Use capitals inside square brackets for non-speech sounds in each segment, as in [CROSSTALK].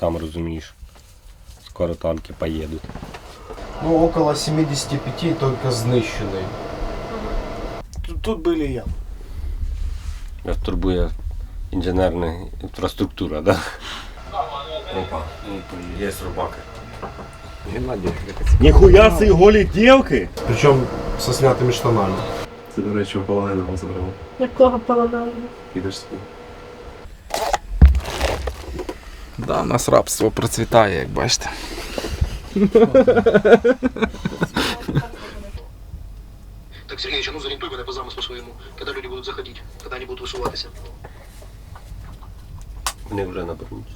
Сам розумієш. Скоро танки поїдуть. Ну, около 75 только знищений. Тут, тут были я. Нас турбує інженерна інфраструктура, да? Опа, є рубаки. Ніхуя си голі дівки! Причому со снятими штанами. Це, до речі, полоненого забрав. Якого полоненого? Підеш собі. Да, у нас рабство процвітає, як бачите. Так, Сергеевич, а ну зорієнтуй мене по замыслу своєму, коли люди будуть заходити, коли вони будуть висуватися. Вони вже наберуться.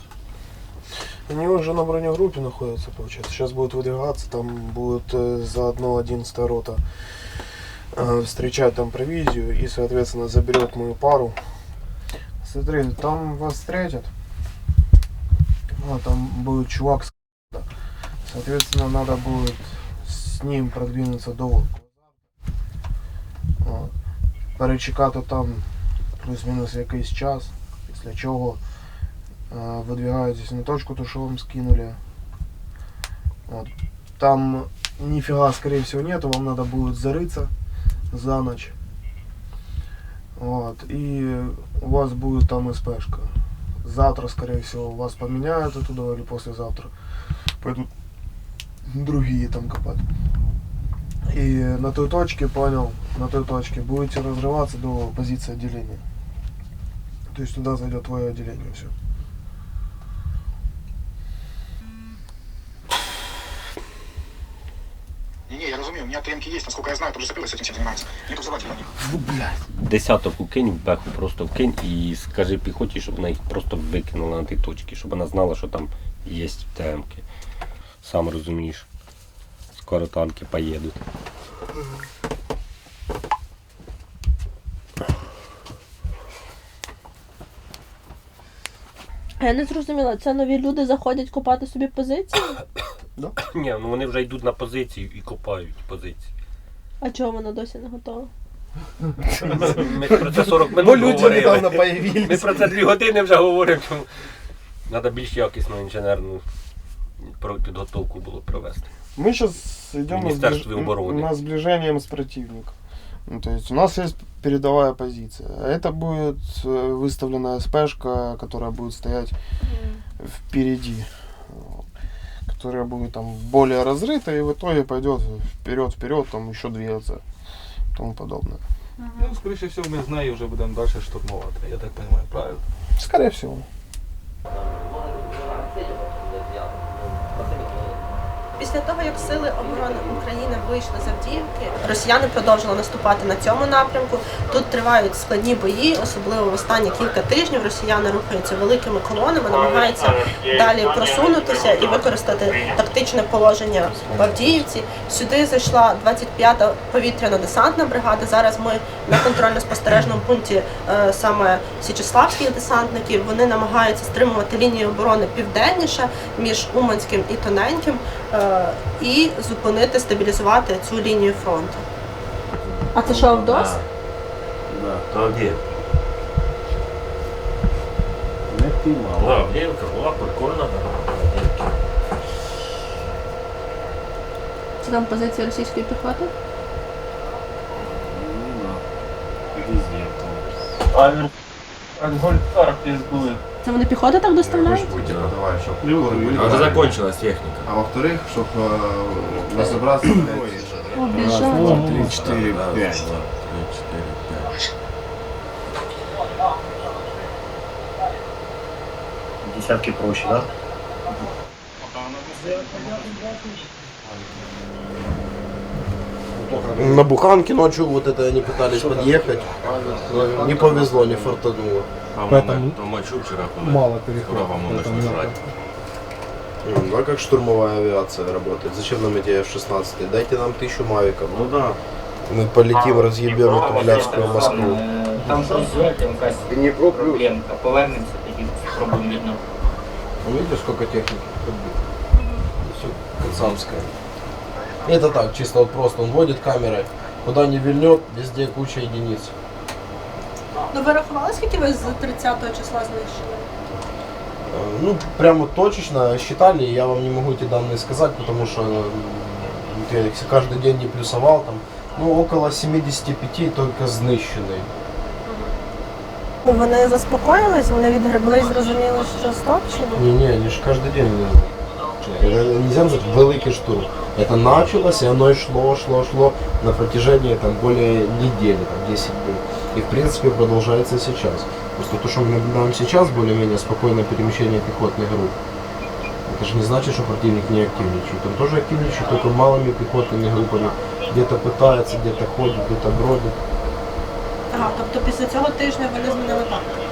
Они уже на бронегруппе находятся, получается. Сейчас будут выдвигаться, там будет э, заодно 11 рота э, встречать там провизию и, соответственно, заберет мою пару. Смотри, там вас встретят. А, там будет чувак с Соответственно, надо будет с ним продвинуться до От. Перечекати там плюс-мінус якийсь час, після чого э, выдвигаетесь на точку, то, что вам скинули. Вот. Там нифига, скорее всего, нету, вам надо будет зарыться за ночь. Вот. И у вас будет там СПшка. Завтра, скорее всего, вас поменяют оттуда или послезавтра. Пойдут другие там копать. И на той точке, понял, на той точке будете разрываться до позиции отделения. То есть туда зайдет твое отделение, все. меня ТМки есть, насколько я знаю, тоже запилы с этим всем занимаются. Нету взрывателей на них. Десяток укинь в беху, просто вкинь і скажи піхоті, щоб вона їх просто викинула на ті точки, щоб вона знала, що там є ТМки. Сам розумієш. Скоро танки поїдуть. А я не зрозуміла, це нові люди заходять купати собі позиції? [COUGHS] Ні, ну вони вже йдуть на позицію і копають позиції. А чого вона досі не готова? Ми про це 40 минут Бо люди говорили. недавно Ми появились. про це 2 години вже говоримо. Чому треба більш якісну інженерну про- підготовку було провести. Мы сейчас идем на, Министерство сближ- обороны. на сближением с противником. Ну, то есть у нас есть передовая позиция. А это будет э, выставленная СПшка, которая будет стоять впереди. Вот. Которая будет там более разрыта и в итоге пойдет вперед, вперед, там еще двигаться и тому подобное. Ну, скоріше всього, ми з нею вже будемо далі штурмувати, я так розумію, правильно? Скорее всего. Після того, як сили оборони України вийшли з Авдіївки, росіяни продовжили наступати на цьому напрямку. Тут тривають складні бої, особливо в останні кілька тижнів. Росіяни рухаються великими колонами, намагаються далі просунутися і використати тактичне положення в Авдіївці. Сюди зайшла 25-та повітряна десантна бригада. Зараз ми на контрольно-спостережному пункті е, саме січеславських десантників. Вони намагаються стримувати лінію оборони південніше між Уманським і Тоненьким е, і зупинити, стабілізувати цю лінію фронту. А це що, Авдос? Да, то где? Не піймав. Да, Авдіївка була прикольна. Це там позиція російської піхоти? Ну, да. Везде. Це вони піхоти так доставляють? Давай, щоб А вже закончилась техніка. А во-вторых, щоб э, разобраться, О, біжать. 3, 4, 5. 4, 5. Десятки проще, да? На Буханке ночью вот это они пытались подъехать. но Не повезло, не фартануло. А Поэтому... То мочу вчера Мало переходов. по-моему, начали жрать. М, Ну а как штурмовая авиация работает? Зачем нам эти F-16? Дайте нам тысячу мавиков. Ну да. Мы полетим, разъебем эту блядскую Москву. Там просто якась проблемка. Повернемося тоді спробуємо відновити. Ну, видите, сколько техники? Все пацанское. Это так, чисто вот просто. Он водит камерой. Куда не вильнет, везде куча единиц. Ну ви рахували, скільки ви з 30 числа знищили? Э, Ну, прямо точечно считали, я вам не могу эти данные сказать, потому что э, я их каждый день не плюсовал там. Ну, около 75 только знищений. Вони заспокоїлись, вони відгребли і зрозуміли, що стоп чи ні? Не-не, они же каждый день. э, Это нельзя назвать великий штурм. Это началось, и оно и шло, шло, шло на протяжении там, более недели, там, 10 дней. И в принципе продолжается сейчас. Просто то, что мы наблюдаем сейчас, более-менее спокойное перемещение пехотных групп, это же не значит, что противник не активничает. Он тоже активничает, только малыми пехотными группами. Где-то пытается, где-то ходит, где-то бродит. Ага, тобто після цього тижня вони змінили тактику.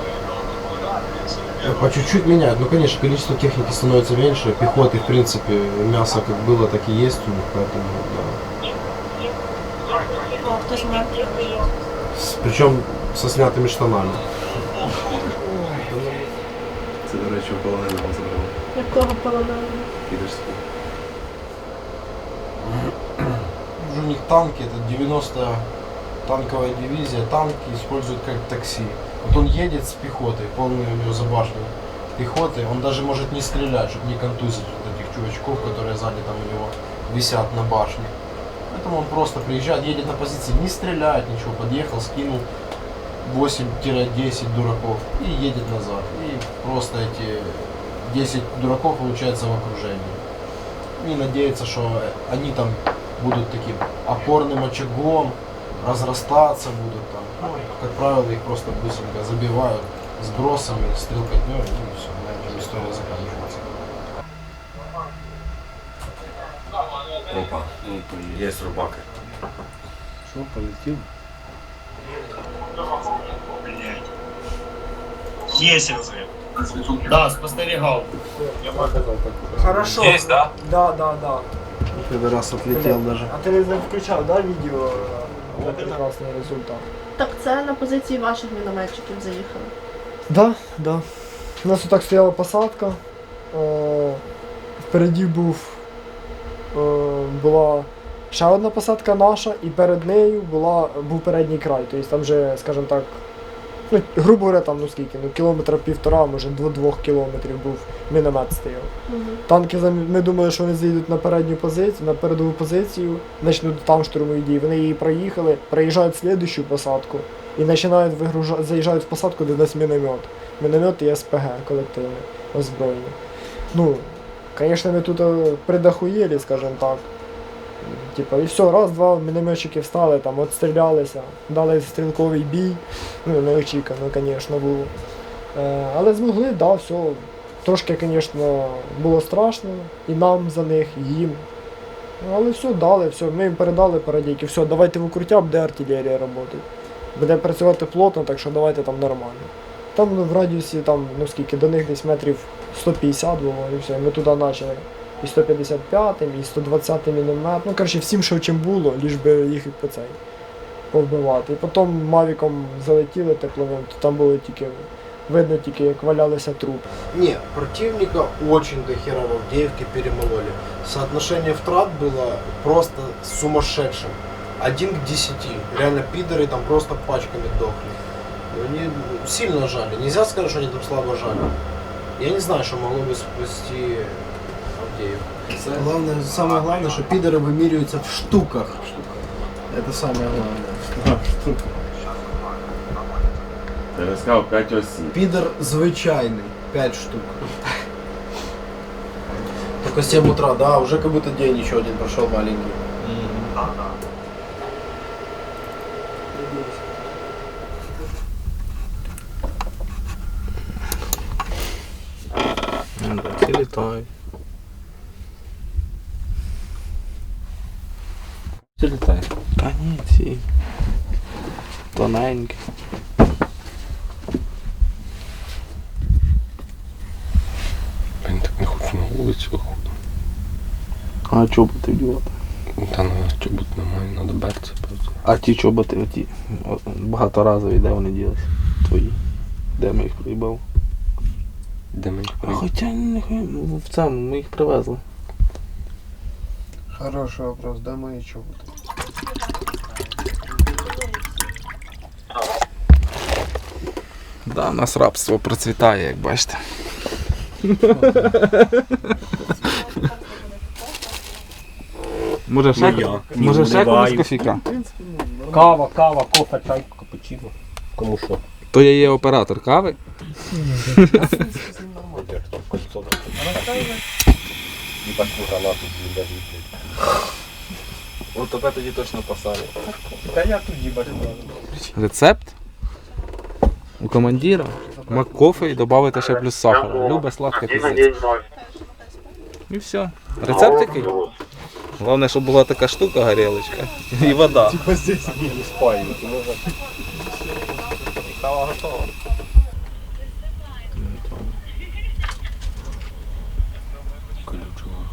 Э, По чуть-чуть меняют. Ну, конечно, количество техники становится меньше. Пехоты, в принципе, мясо как было, так и есть у них. Поэтому, да. О, хтось мертвий. С- Причем со снятыми штанами. Це, до речі, полоненого забрали. Якого полоненого? Підерського. У них танки, это 90 танковая дивизия, танки используют как такси. Вот он едет с пехотой, полный у него забашня пехоты, он даже может не стрелять, чтобы не контузить вот этих чувачков, которые сзади там у него висят на башне. Поэтому он просто приезжает, едет на позиции, не стреляет ничего, подъехал, скинул 8-10 дураков и едет назад. И просто эти 10 дураков получается в окружении. И надеяться, что они там будут таким опорным очагом, разрастаться будут там. Ну, как правило, их просто быстренько забивают сбросами, стрелкотней, и все, на этом история заканчивается. Опа, є рубаки. Що, полетів? Есть разрыв. Да, спостерігав. Хорошо. Есть, да? Да, да, да. Пидорас отлетел даже. А ти не включав, да, відео? Е, Прекрасний результат. Так це на позиції ваших мінометчиків заїхали. Да, да. У нас отак стояла посадка. Е, впереді був, е, була ще одна посадка наша, і перед нею була, був передній край. Тобто там вже, скажімо так, ну, грубо говоря, там ну скільки, ну кілометра півтора, може до двох кілометрів був міномет стояв. Танки ми думали, що вони зайдуть на передню позицію, на передову позицію, почнуть там штурмові дії. Вони її проїхали, проїжджають слідущу посадку і починають вигружати, заїжджають в посадку, де десь міномет. Міномет і СПГ колективне озброєння. Ну, звісно, ми тут е, придахуєлі, скажімо так. Типа, і все, раз, два мінометчики встали, там, отстрілялися, дали стрілковий бій. Ну, неочікано, звісно, було. Е, але змогли, да, все. Трошки, звісно, було страшно і нам за них, і їм. Але все, дали, все, ми їм передали парадійки, все, давайте в укриття, буде артилерія працювати. Буде працювати плотно, так що давайте там нормально. Там ну, в радіусі, там, ну скільки, до них десь метрів 150 було, і все, ми туди почали І 155-м, і 120 міномет. Ну, коротше, всім, що чим було, ліж би їх по цей повбивати. І потім Мавіком залетіли тепловим, то там було тільки видно тільки, як валялися трупи. Не, противника очень дохера в Авдеевке перемололи. Соотношение втрат было просто сумасшедшим. Один к десяти. Реально пидоры там просто пачками дохли. И Они сильно жали. Нельзя сказать, что они там слабо жали. Я не знаю, что могло бы спасти Авдеевку. Главное, самое главное, что пидоры вымериваются в штуках. Это самое главное. Ти розказав 5 осіб. Пидор звичайный. 5 штук. Только 7 утра, да, уже как будто день еще один прошел маленький. Ці літають. Ці. Тоненькі. Блін, так не хочу на вулицю виходити. А чоботи вдівати? Та на чобут немає, треба берці просто. А ті чоботи, оті багаторазові, де вони ділися? Твої. Де ми їх приїбав? Де мені А хоча нехай ну, в цьому ми їх привезли. Хороший вопрос, де мої чоботи? Да, у нас рабство процвітає, як бачите. Може ще, я. Ні, може ще вливаю. комусь кофіка? Кава, кава, кофе, чай, капучино. Кому що? То я є оператор кави. Гранату. От тебе тоді точно посадять. Та я тут їбашку. Рецепт у командира. Мак кофе і додати ще плюс сахар. Любе сладке піздець. І все. Рецепт такий. Головне, щоб була така штука горілочка. І вода. Типа здесь не спають. Кава готова. Колючого.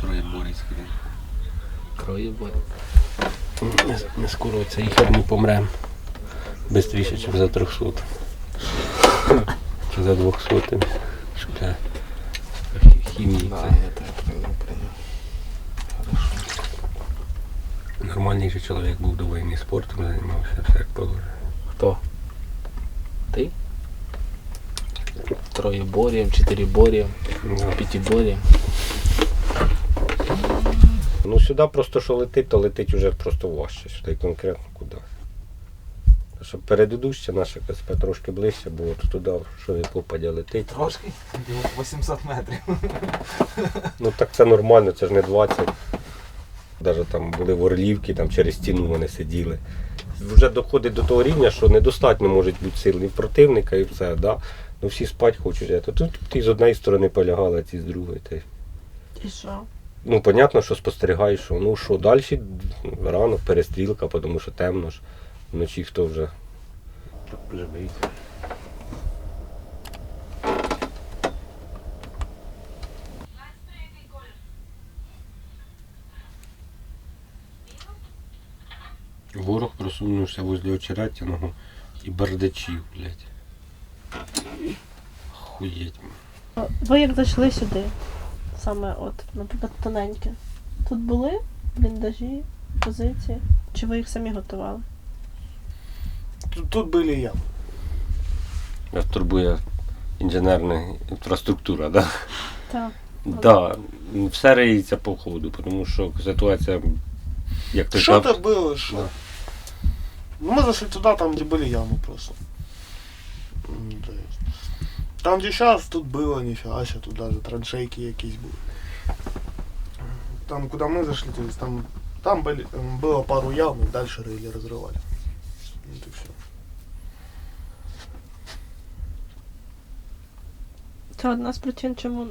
Троє борицький. Кроє буде. Не, не скоро цей хер не помрем. Бистріше, ніж за 300. Чи за 200. Що для хімії це нормальніший чоловік був до війни спортом, займався все як положено. Хто? Ти? Троєборієм, чотириборієм, Да. п'ятиборієм. Ну сюди просто що летить, то летить уже просто важче. Сюди конкретно. Щоб передидуща наша КСП трошки ближче, бо от туди, що від попадя летить. Трошки? 800 метрів. Ну так це нормально, це ж не 20. Навіть там були в Орлівки, там через стіну вони сиділи. Вже доходить до того рівня, що недостатньо можуть бути сил ні противника і все. Да? Ну всі спати хочуть. то Тут ті з однієї сторони полягали, а ті з другої. Й І що? Ну, понятно, що спостерігаєш, що ну що, далі рано перестрілка, тому що темно ж. Вночі хто вже живий. Ворог просунувся возле очеретяного і бардачів, блядь. Хуєть. Ви як зайшли сюди? Саме от, наприклад, тоненьке. Тут були бліндажі, позиції? Чи ви їх самі готували? Тут, тут были ямы. Нас турбує інженерна інфраструктура, да? Так. Да, все риється по ходу, тому що ситуація, як ти Что-то кажеш, было, что. Ну, мы зашли туда, там, где были ямы просто. М, то есть. Там, где сейчас, тут было, нифига себе, тут даже траншейки якісь були. Там, куда мы зашли, то есть там, там были, м, было пару ям, и дальше рыли, разрывали. Вот и все. Це одна з причин, чому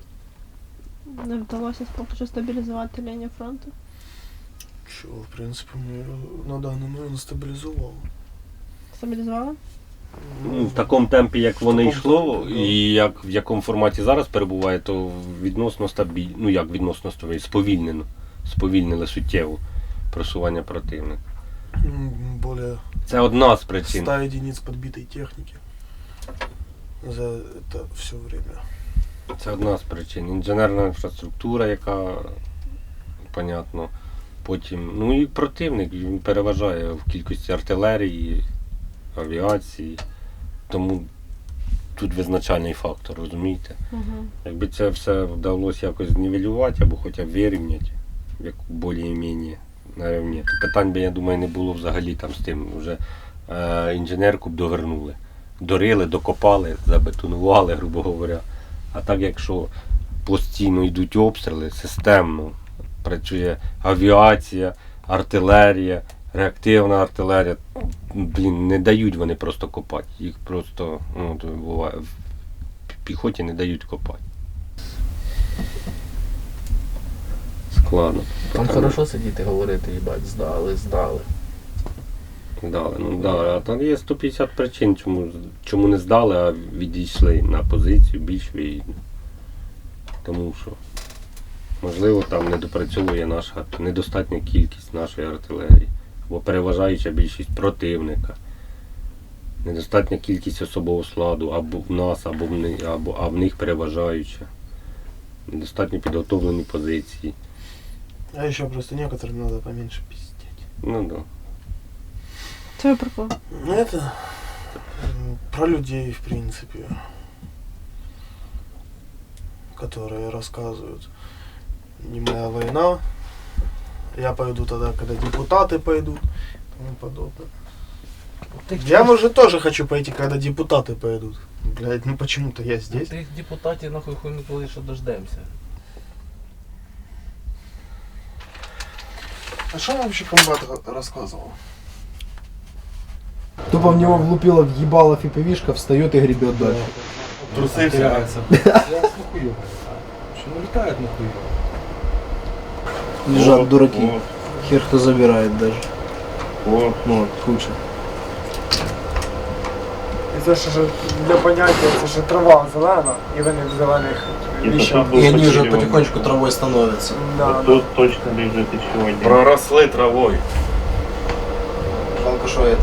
не вдалося поки що стабілізувати лінію фронту. Чего, в принципе, мы на данный момент стабилизовал. Стабілізували? ну, в такому темпі, як воно такому йшло, темпі, да. і як в якому форматі зараз перебуває, то відносно стабільно, ну як відносно стабільно, сповільнено, сповільнили суттєво просування противника. М, Более Це одна з причин. 100 единиц подбитой техники за это все время. Це одна з причин. Інженерна інфраструктура, яка, понятно, потім. Ну і противник він переважає в кількості артилерії, авіації. Тому тут визначальний фактор, розумієте? Угу. Якби це все вдалося якось знівелювати або хоча б вирівняти, як більш-менш на рівні, то питань би, я думаю, не було взагалі там з тим. Вже е, інженерку б довернули. Дорили, докопали, забетонували, грубо говоря. А так, якщо постійно йдуть обстріли, системно працює авіація, артилерія, реактивна артилерія, блін, не дають вони просто копати. Їх просто ну, буває, в піхоті не дають копати. Складно. Там хорошо сидіти говорити, їбать, здали, здали. Дали, ну да, а там є 150 причин, чому, чому не здали, а відійшли на позицію більш вигідно. Тому що, можливо, там недопрацьовує наша недостатня кількість нашої артилерії, або переважаюча більшість противника, недостатня кількість особового складу або в нас, або в них, або, а в них переважаюча. Недостатньо підготовлені позиції. А еще просто некоторым надо поменьше пиздеть. Ну да. Це ви про кого? Ну это про людей, в принципе. которые рассказывают «Не моя война», я пойду тогда, когда депутаты пойдут и тому подобное. Я, может, тоже хочу пойти, когда депутаты пойдут. Блядь, ну почему-то я здесь. Тих депутатів нахуй хуй ми коли що дождемося. А что вообще комбат ра- рассказывал? Тупо в него влупила в ебало фиповишка, встает и гребет дальше. Трусився. Ну летает нахуй. Лежат дураки. О, Хер кто забирает даже. о. Ну, вот, куча. І це ж для поняття, це ж трава зелена, і вони в зелених віщах. И они уже потихонечку травой становятся. Да, Тут точно лежит еще один. Проросли травою. Жалко, что это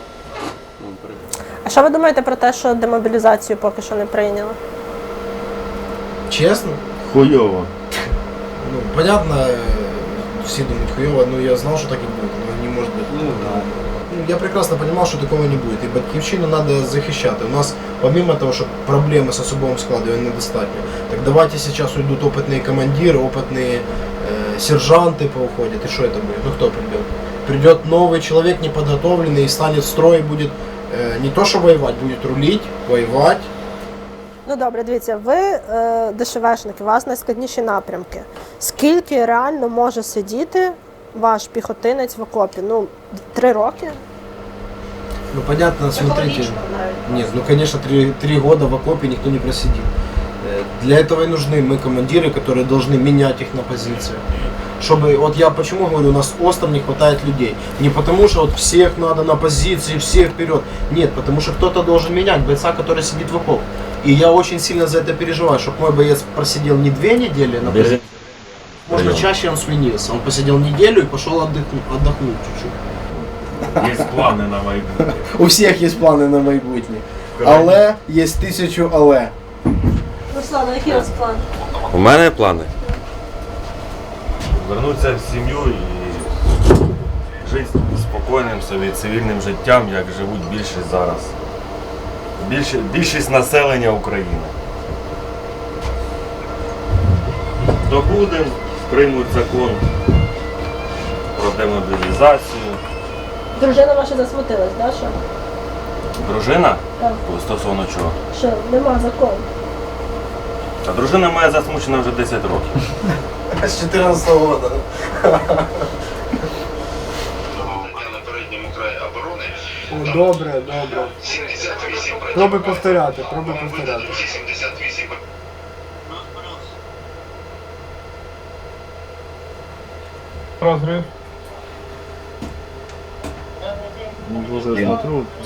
А що ви думаєте про те, що демобілізацію поки що не прийняли? Честно? Хуёво. Ну, понятно, э, все думают хуево, но я знал, что так и будет. Но не может быть. Ну, да. Ну, я прекрасно понимал, что такого не будет. И батьківщину надо захищать. У нас, помимо того, что проблемы с особовым складом недостатньо, так давайте сейчас уйдут опытные командиры, опытные э, сержанты поуходят. И что это будет? Ну, кто придет? Придет новый человек неподготовленный и станет в строй и будет э, не то, что воевать, будет рулить, воевать. Ну добре, дивіться, ви е, ДШВшники, у вас найскладніші напрямки. Скільки реально може сидіти ваш піхотинець в окопі? Ну, три роки? Ну, понятно, смотрите. Нет, ну конечно, три, три года в окопе никто не просидит. Э, Для этого и нужны мы командиры, которые должны менять их на позициях. Чтобы, вот я почему говорю, у нас остров не хватает людей. Не потому что вот всех надо на позиции, всех вперед. Нет, потому что кто-то должен менять бойца, который сидит в окоп. И я очень сильно за это переживаю, чтобы мой боец просидел не две недели на позиции, можно Прием. чаще он свинился. Он посидел неделю и пошел отдохнуть, отдохнуть чуть-чуть. Є плани на майбутнє. У всіх є плани на майбутнє. Але є тисячу але. Руслан, який у вас план? У мене плани. Вернутися в сім'ю і жити спокійним собі цивільним життям, як живуть більшість зараз. Більше, більшість населення України. Добудемо, приймуть закон про демобілізацію. Дружина ваша засмутилась, да, що? Дружина? Так. Стосовно чого? Що нема закону. А дружина моя засмучена вже 10 років. З 14 року. На передньому краї оборони Добре, добре. 78 Пробуй повторяти, пробуй повторяти. 78 Розрив.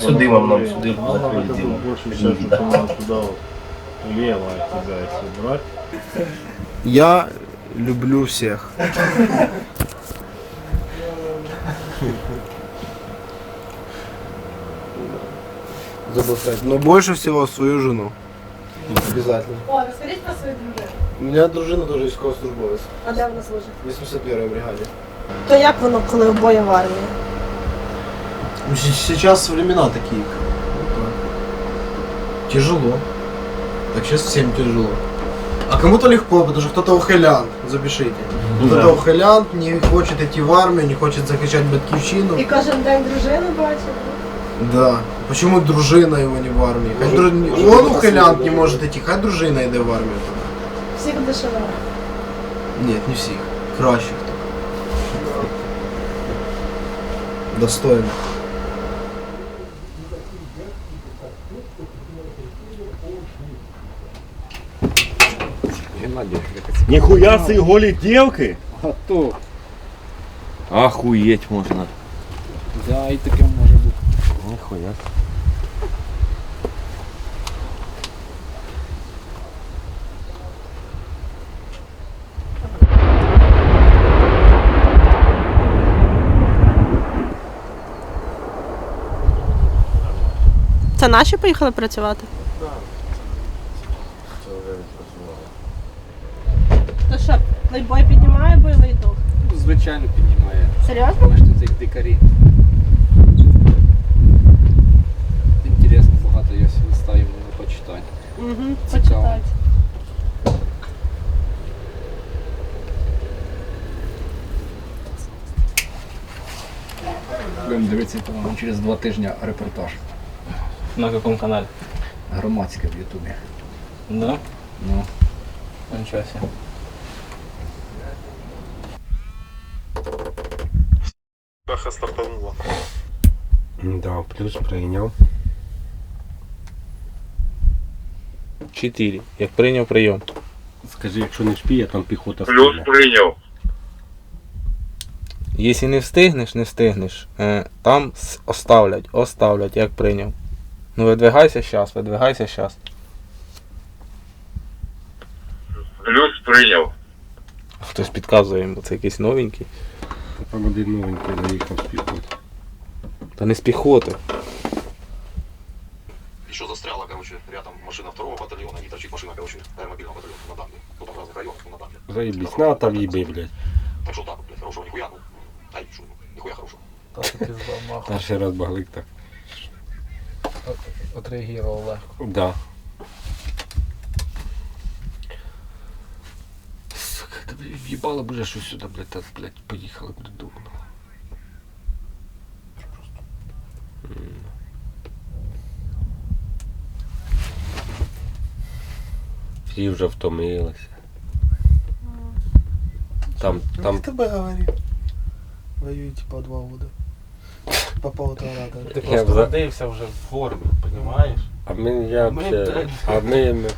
Сюди вам нам, сюди Я люблю всех. Забыл сказать. Но больше всего свою жену. Обязательно. О, розкажіть про свою дружину. У меня дружина тоже військовослужбовець. А де вона служить? В 81 бригаде. То як воно, коли в бою в армії? Ну, се- сейчас времена такие. Вот так. Тяжело. Так сейчас всем тяжело. А кому-то легко, потому что кто-то ухилянт, запишите. Кто-то ухилянт, не хочет идти в армию, не хочет захищать батьківщину. І кожен день дружину бачить. Да. Почему дружина его не в армии? Хай дру- Он ухилянт не может идти, хай дружина йде в армію. Всіх ДШВ. Нет, не всіх. Кращих. Достойно. Нихуя с голі дівки? А то. Охуєть можна. Да, і таке може бути. Нихуя. Це наші поїхали працювати? Серйозно? Ми ж тут як дикарі. Інтересно, багато я всі листаю на почитати. Угу, Цікаво. почитати. Будемо дивитися, по-моєму, через два тижні репортаж. На якому каналі? Громадське в Ютубі. Да? Ну. Нічого себе. Беха стартанула. Да, плюс прийняв. Чотири. Як прийняв прийом. Скажи, якщо не вспіє, там піхота стріляє. прийняв. Якщо не встигнеш, не встигнеш. Е, там с- оставлять, оставлять, як прийняв. Ну видвигайся щас, видвигайся щас. Плюс прийняв. Хтось підказує йому, це якийсь новенький. Там один новенький заїхав з піхоти. Та не з піхоти. Еще застряла, короче, рядом машина второго батальона и торчит машина, короче, аэромобильного батальона на дамбе. Ну, там в разных районах, ну, на дамбе. Заїбісь, на там їби, блядь. Так что так, блядь, хорошего нихуя, ну, ай, шо, нихуя хорошего. Перший раз баглик так. Отреагував легко. Да. Блядь, в'їбало б вже щось сюди, блядь, та, блядь, поїхали б додому. М. Всі вже втомилися. Там, там, тебе говори. Воюете по два года. По полтора года. Ти Я просто вза- родився вже в формі, розумієш? а ми, я Ми, взагалі, блядь. а ми, [LAUGHS] ми,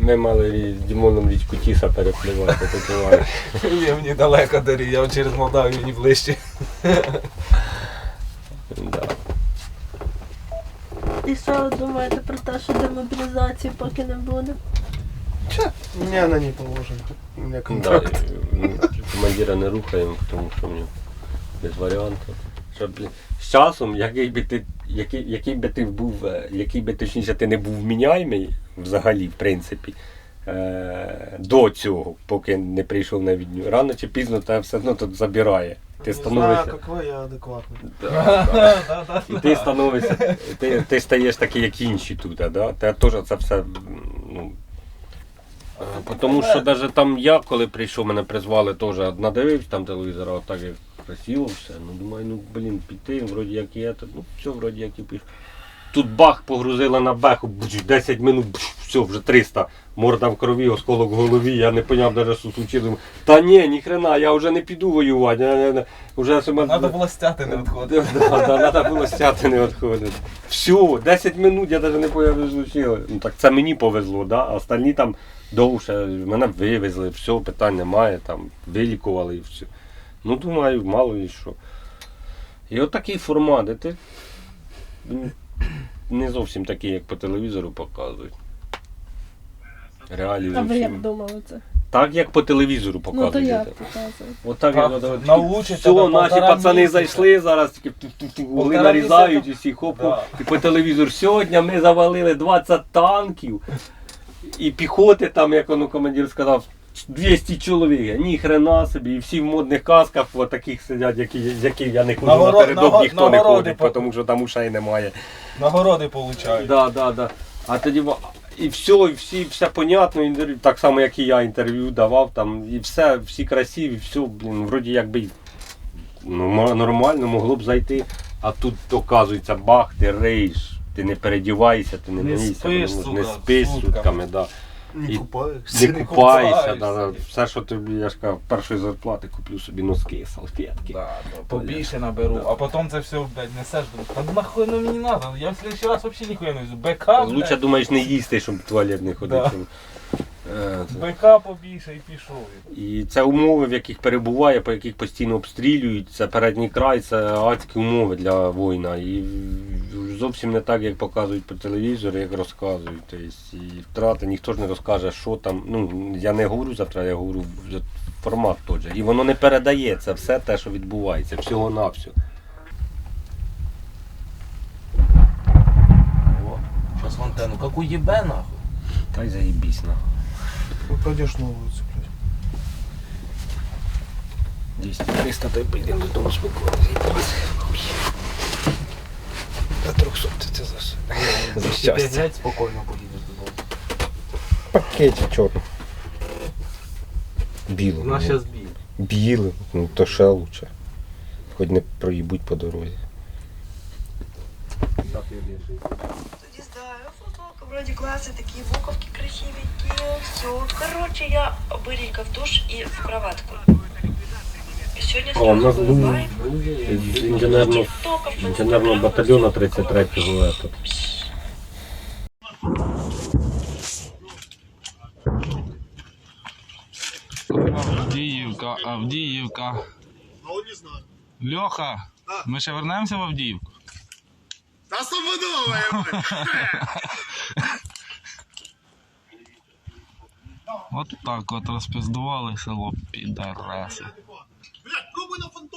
ми мали з Дімоном річку Тіса перепливати, ти буваєш. [LAUGHS] Ні, мені далеко дарі, я через Молдавію не ближче. Да. І що ви думаєте про те, що демобілізації поки не буде? Мне она не положена. У меня Да, контракт. і, м, командира не рухаємо, тому що в нього без варіантів. Що, блін, з часом, який би ти, який, який би ти був, е, який би точніше ти не був вміняємий взагалі, в принципі, е, до цього, поки не прийшов на відню, рано чи пізно тебе все одно тут забирає. Ти Не знаю, становишся. как вы, я адекватный. [LAUGHS] Да, да. І ти становишся, ти, ти стаєш такий, як інші тут, да? Те теж це все. Ну, е, тому що навіть там я, коли прийшов, мене призвали теж надивився там телевізора, отак як красиво все. Ну думаю, ну блін, піти, вроді як є, то, ну все, вроді як і пішов. Тут бах погрузили на беху, 10 минут, все, вже 300. Морда в крові, осколок в голові, я не поняв навіть, що случилось. Та ні, ніхрена, я вже не піду воювати. Я, я, я, вже себе... Треба було стяти не відходити. [LAUGHS] Да, да, треба було стяти не відходити. Все, 10 минут я навіть не поняв, що случилось. Ну так це мені повезло, да? а остальні там довше, мене вивезли, все, питань немає, там, вилікували і все. Ну, думаю, мало і що. І от такий формат, де ти не зовсім такий, як по телевізору показують. Реалії А ви як зовсім. думали це? Так, як по телевізору Ну то показують. як показують? Отак Так, от- все, тебе наші полтора пацани місяця. зайшли зараз, тільки ту-ту-ту, Полтора нарізають місяця. усі хоп Да. і по телевізору. Сьогодні ми завалили 20 танків і піхоти, там, як воно командир сказав, 200 чоловік. Ні хрена собі, і всі в модних касках, от таких сидять, які, з яких я не ходжу Нагоро- напередок, наго- ніхто не нагороди ходить, по- тому що там ушей немає. Нагороди получають. Да, да, да. А тоді і все, і всі, все понятно, інтерв'ю, так само, як і я інтерв'ю давав, там, і все, всі красиві, все, блін, вроді якби й, ну, мо- нормально могло б зайти. А тут, оказується, бах, ти рейш, ти не передіваєшся, ти не, Не спиш, тому сука, не спиш сутками. сутками, да. Не И- не купаєшся, купаєшся. да, да. все, що тобі, я ж кажу, першої зарплати куплю собі носки, салфетки. Да, да, побільше наберу, Да. а потім це все, блядь, несеш, та нахуй ну мені надо, я в следующий раз взагалі ніхуя не везу. БК, Лучше думаєш не їсти, щоб в туалет не ходити. Е, БК побільше і пішов. І це умови, в яких перебуває, по яких постійно обстрілюють. Це передній край, це адські умови для воїна. І зовсім не так, як показують по телевізору, як розказують. Тобто, і втрати ніхто ж не розкаже, що там. Ну, я не говорю завтра, я говорю формат той же. І воно не передає це все те, що відбувається, всього-навсього. Зараз в антенну. Как уїбе нахуй. Та й заїбісь на. Ну, пойдешь новую цеплять. 200 300 то й поїдемо додому спокійно. До 300 це за, за щастя. Блять, спокійно поїдеш додому. Пакеті чорно. Білий. У нас ну. зараз бій. Білий, ну то ще лучше. Хоч не проїбуть по дорозі. Тоді здаю, футболка вроді класи, такі буковки красивенькі. Все. Короче, я быренько в душ и в кроватку. О, у нас був з інженерного, інженерного батальйону 33-го этот. Авдіївка, Авдіївка. Льоха, ми ще вернемося в Авдіївку? Та стопудово, От так от розпиздували село підараси. Блядь, пробуй на фантом.